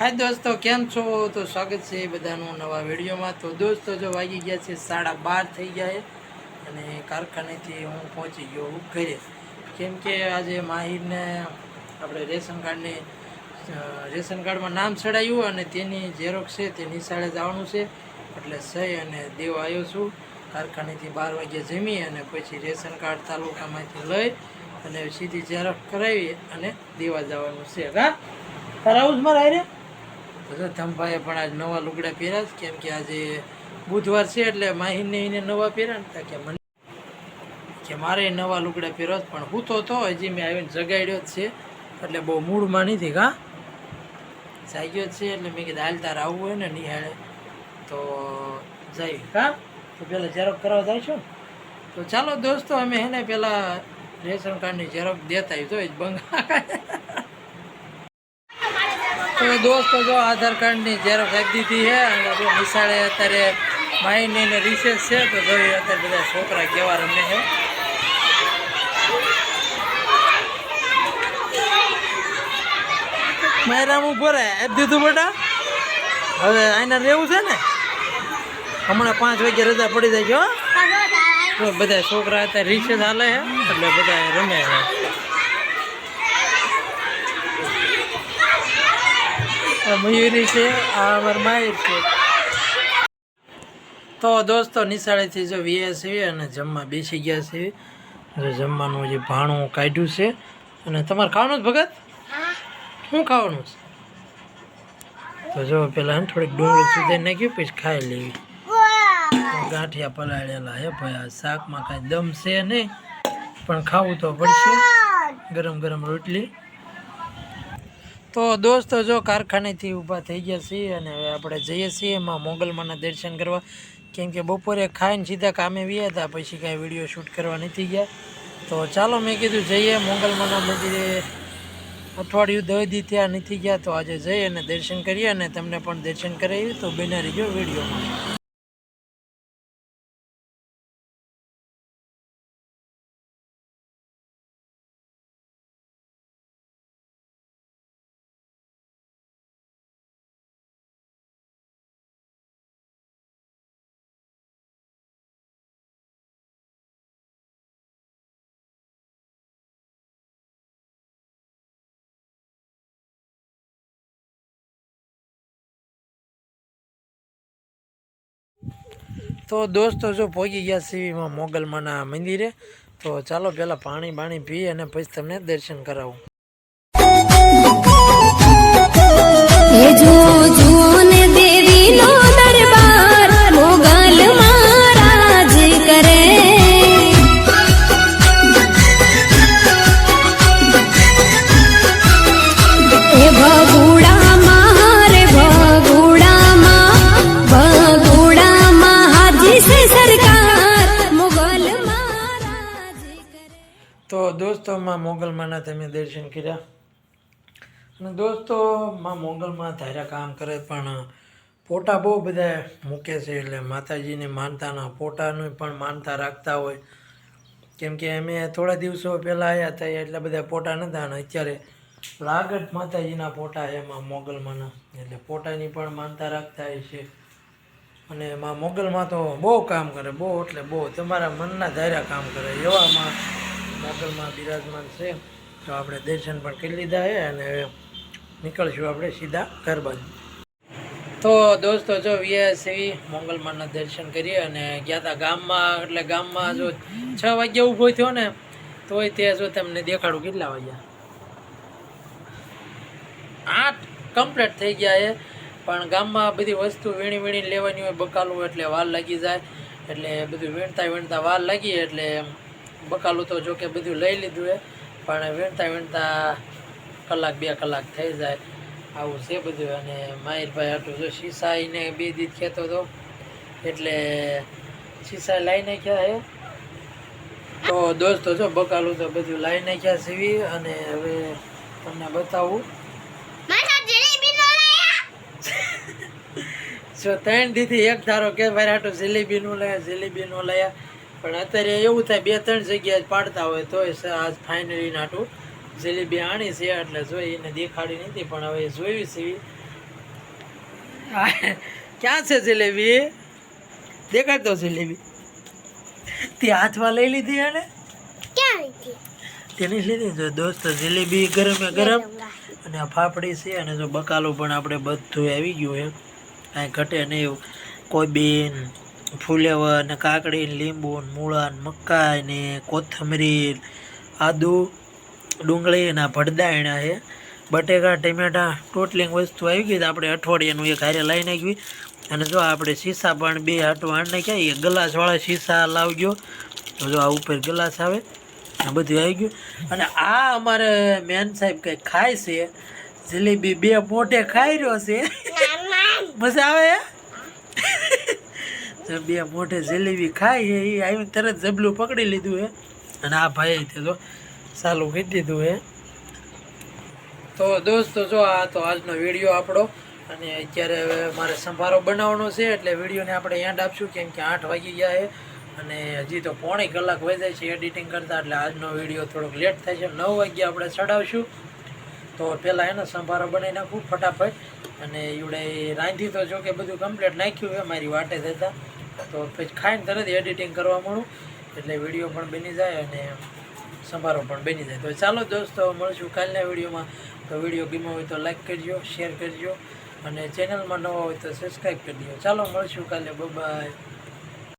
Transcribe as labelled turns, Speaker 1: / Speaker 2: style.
Speaker 1: હાય દોસ્તો, કેમ છો? તો સ્વાગત છે બધાનું નવા વિડીયોમાં. તો દોસ્તો, જો વાગી ગયા છે સાડા બાર થઈ ગયા અને કારખાનેથી હું પહોંચી ગયો હું ઘરે. કેમ કે આજે માહિરને આપણે રેશન કાર્ડની રેશન કાર્ડમાં નામ ચડાવ્યું અને તેની ઝેરોક્ષ છે તે નિશાળે જવાનું છે. એટલે સહી અને દેવ આવ્યો છું. કારખાનેથી બાર વાગ્યે જમી અને પછી રેશન કાર્ડ તાલુકામાંથી લઈ અને સીધી ઝેરોક્ષ કરાવી અને દેવા જવાનું છે. હા તારા જ રહી હારે? તો પણ આજ નવા લુગડા પહેર્યા છે. કેમ કે આજે બુધવાર છે એટલે માહીને એને નવા પહેર્યા ને કે મને કે મારે નવા લુગડા પહેર્યા પણ હું તો તો હજી મેં આવીને જગાડ્યો જ છે. એટલે બહુ મૂડમાં નથી કા. જાગ્યો છે એટલે મેં કીધું હાલ તાર આવવું હોય ને નિહાળે. તો જઈ કા. તો પહેલાં ઝેરોક કરવા જાય છો તો ચાલો દોસ્તો, અમે એને પહેલાં રેશન કાર્ડની ઝેરોક દેતા આવી તો જ બંગા દોસ્તો જો આધાર કાર્ડની ઝેરોક્ષ આપી દીધી છે અને જો નિશાળે અત્યારે માઇની ને રિસેસ છે તો જોઈએ અત્યારે બધા છોકરા કેવા રમે છે. માયરામ ઊભો રહે. આપી દીધું બેટા? હવે આના રહેવું છે ને? હમણાં પાંચ વાગે રજા પડી જાય છે હો. તો બધા છોકરા અત્યારે રિસેસ હાલે છે એટલે બધા રમે છે. મયુરી છે, આ અમાર માહિર છે. તો દોસ્તો, નિશાળેથી જો વીયા છે અને જમવા બેસી ગયા છે. જમવાનું જે ભાણું કાઢ્યું છે, અને તમારે ખાવાનું જ ભગત? શું ખાવાનું છે? તો જો પેલા થોડીક ડુંગળી સુધી નાખ્યું, પછી ખાઈ લેવી. ગાંઠિયા પલાળેલા હે ભાઈ, આ શાકમાં કાંઈ દમ છે નહીં, પણ ખાવું તો પડશે. ગરમ ગરમ રોટલી. તો દોસ્તો, જો કારખાનેથી ઊભા થઈ ગયા છીએ અને હવે આપણે જઈએ છીએ એમાં મોગલમાના દર્શન કરવા. કેમ કે બપોરે ખાઈને સીધા કામે વ્યા હતા, પછી કાંઈ વીડિયો શૂટ કરવા નથી ગયા. તો ચાલો મેં કીધું જઈએ મોગલમાના મંદિરે. અઠવાડિયું દસ દી ત્યાં નથી ગયા, તો આજે જઈએ અને દર્શન કરીએ અને તમને પણ દર્શન કરાવીએ તો બેનારી જો વિડીયોમાં. તો દોસ્તો જો પહોંચી ગયા સીવીમાં મોગલમાના મંદિરે, તો ચાલો પહેલાં પાણી બાણી પી અને પછી તમને દર્શન કરાવું. તો દોસ્તોમાં મોગલમાંના તમે દર્શન કર્યા. અને દોસ્તો માં મોગલમાં ધાર્યા કામ કરે પણ ફોટા બહુ બધા મૂકે છે એટલે માતાજીને માનતાના ફોટાનું પણ માનતા રાખતા હોય. કેમ કે અમે થોડા દિવસો પહેલાં આવ્યા હતા, એટલા બધા ફોટા નહોતા અને અત્યારે લાગટ માતાજીના ફોટા એમાં મોગલમાંના. એટલે ફોટાની પણ માનતા રાખતા હોય છે. અને એમાં મોગલમાં તો બહુ કામ કરે, બહુ એટલે બહુ. તમારા મનના ધાર્યા કામ કરે, એવામાં મોગલમાં બિરાજમાન છે. તો આપણે દર્શન પણ કરી લીધા છે અને નીકળશું આપણે સીધા ઘર બાજુ તો દોસ્તો, જો વીએસવી મંગલમાના દર્શન કરીએ અને ગયા હતા ગામમાં, એટલે ગામમાં જો છ વાગ્યા ઊભો થયો ને, તોય તે જો તમને દેખાડું કેટલા વાગ્યા. આઠ કમ્પ્લીટ થઈ ગયા છે. પણ ગામમાં બધી વસ્તુ વીણી વીણી લેવાની હોય, બકાલું એટલે વાર લાગી જાય. એટલે બધું વીણતા વીણતા વાર લાગી, એટલે બકાલું તો જો કે બધું લઈ લીધું એ પણ વીણતા વીણતા કલાક બે કલાક થઈ જાય. આવું છે બધું. અને માહિરભાઈ હતું જો શીશાઈને બે દીધ કહેતો હતો. એટલે શીશા લાવી નાખ્યા હે. તો દોસ્તો જો બકાલું તો બધું લાવી નાખ્યા સીવી અને હવે તમને બતાવું. જો ત્રણ દીથી એક ધારો કે ભાઈ હાટું જલેબીનું લાયા જલેબીનું લાયા. પણ અત્યારે એવું થાય બે ત્રણ જગ્યાએ પાડતા હોય તોય આજ ફાઇનલી નાટું જલેબી આણી છે એટલે જોઈ એને દેખાડી નથી પણ હવે જોયું છે. ક્યાં છે જલેબી? દેખાડતો જલેબી. તે હાથમાં લઈ લીધી એને? તેની લીધી જો દોસ્તો જલેબી ગરમે ગરમ અને ફાફડી છે અને જો બકાલું પણ આપણે બધું આવી ગયું એમ કાંઈ ઘટે નહીં એવું. કોઈ બેન ફુલેવર ને કાકડી ને લીંબુ ને મૂળા ને મકાઈ ને કોથમરી આદુ ડુંગળી આ ભડદાયણા છે. બટેકા ટમેટા ટોટલિંગ વસ્તુ આવી ગઈ તો આપણે અઠવાડિયાનું એક હારે લઈ નાખવી. અને જો આપણે શીશા પણ બે હાટું આણ નાખ્યા એ ગ્લાસવાળા શીશા લાવજો. તો જો આ ઉપર ગ્લાસ આવે આ બધું આવી ગયું. અને આ અમારે મેન સાહેબ કંઈક ખાય છે જલેબી બે મોઢે ખાઈ રહ્યો છે. મજા આવે? બે મોઢે જલેબી ખાય એ આવીને તરત જબલું પકડી લીધું હે. અને આ ભાઈ તે તો ચાલુ કરી દીધું હે. તો દોસ્તો, જો આ તો આજનો વીડિયો આપણો. અને અત્યારે હવે મારે સંભારો બનાવવાનો છે, એટલે વિડીયોને આપણે એન્ડ આપશું, કેમ કે આઠ વાગી ગયા છે અને હજી તો પોણી કલાક વહી જાય છે એડિટિંગ કરતાં, એટલે આજનો વીડિયો થોડોક લેટ થાય છે. નવ વાગ્યે આપણે ચડાવશું. તો પહેલાં એનો સંભારો બનાવી નાખું ફટાફટ. અને એવડે રાંધી તો જો કે બધું કમ્પ્લીટ નાખ્યું છે મારી વાટે થતા તો પછી ખાઈને તરત એડિટિંગ કરવા મળું. એટલે વીડિયો પણ બની જાય અને સંભારો પણ બની જાય. તો ચાલો દોસ્તો, મળશું કાલના વિડીયોમાં. તો વીડિયો ગમ્યો હોય તો લાઈક કરજો શેર કરજો અને ચેનલમાં નવા હોય તો સબસ્ક્રાઈબ કરી દો. ચાલો, મળશું કાલે. બાય